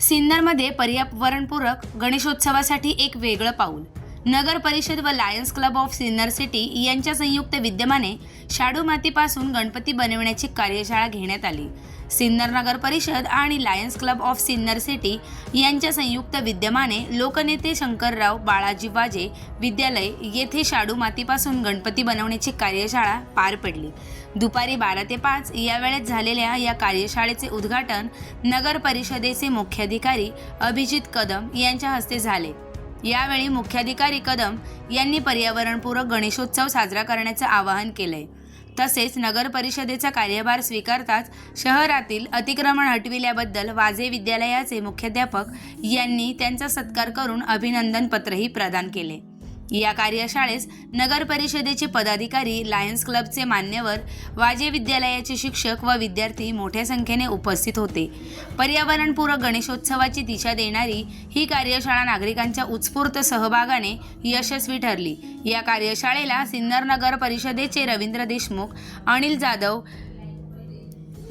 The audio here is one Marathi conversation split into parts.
सिन्नरमध्ये पर्यावरणपूरक गणेशोत्सवासाठी एक वेगळं पाऊल. नगर परिषद व Lions Club of Sinnar City यांच्या संयुक्त विद्यमाने शाडू मातीपासून गणपती बनविण्याची कार्यशाळा घेण्यात आली. सिन्नर नगर परिषद आणि Lions Club of Sinnar City यांच्या संयुक्त विद्यमाने लोकनेते शंकरराव बाळाजी वाजे विद्यालय येथे शाडू मातीपासून गणपती बनवण्याची कार्यशाळा पार पडली. दुपारी बारा ते पाच या वेळेत झालेल्या या कार्यशाळेचे उद्घाटन नगर परिषदेचे मुख्याधिकारी अभिजित कदम यांच्या हस्ते झाले. यावेळी मुख्याधिकारी कदम यांनी पर्यावरणपूरक गणेशोत्सव साजरा करण्याचं आवाहन केलंय. तसेच नगर परिषदेचा कार्यभार स्वीकारताच शहरातील अतिक्रमण हटविल्याबद्दल वाजे विद्यालयाचे मुख्याध्यापक यांनी त्यांचा सत्कार करून अभिनंदन पत्रही प्रदान केले. या कार्यशाळेस नगर परिषदेचे पदाधिकारी लायन्स क्लबचे मान्यवर वाजे विद्यालयाचे शिक्षक व विद्यार्थी मोठ्या संख्येने उपस्थित होते. पर्यावरणपूरक गणेशोत्सवाची दिशा देणारी ही कार्यशाळा नागरिकांच्या उत्स्फूर्त सहभागाने यशस्वी ठरली. या कार्यशाळेला सिन्नर नगर परिषदेचे रवींद्र देशमुख अनिल जाधव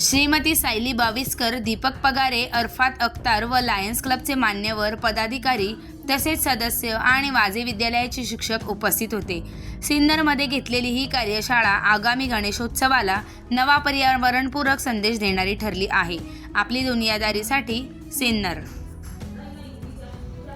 श्रीमती सायली बाविस्कर दीपक पगारे अरफात अख्तार व लायन्स क्लबचे मान्यवर पदाधिकारी तसेच सदस्य आणि वाजे विद्यालयाचे शिक्षक उपस्थित होते. सिन्नरमध्ये घेतलेली ही कार्यशाळा आगामी गणेशोत्सवाला नवा पर्यावरणपूरक संदेश देणारी ठरली आहे. आपली दुनियादारीसाठी सिन्नर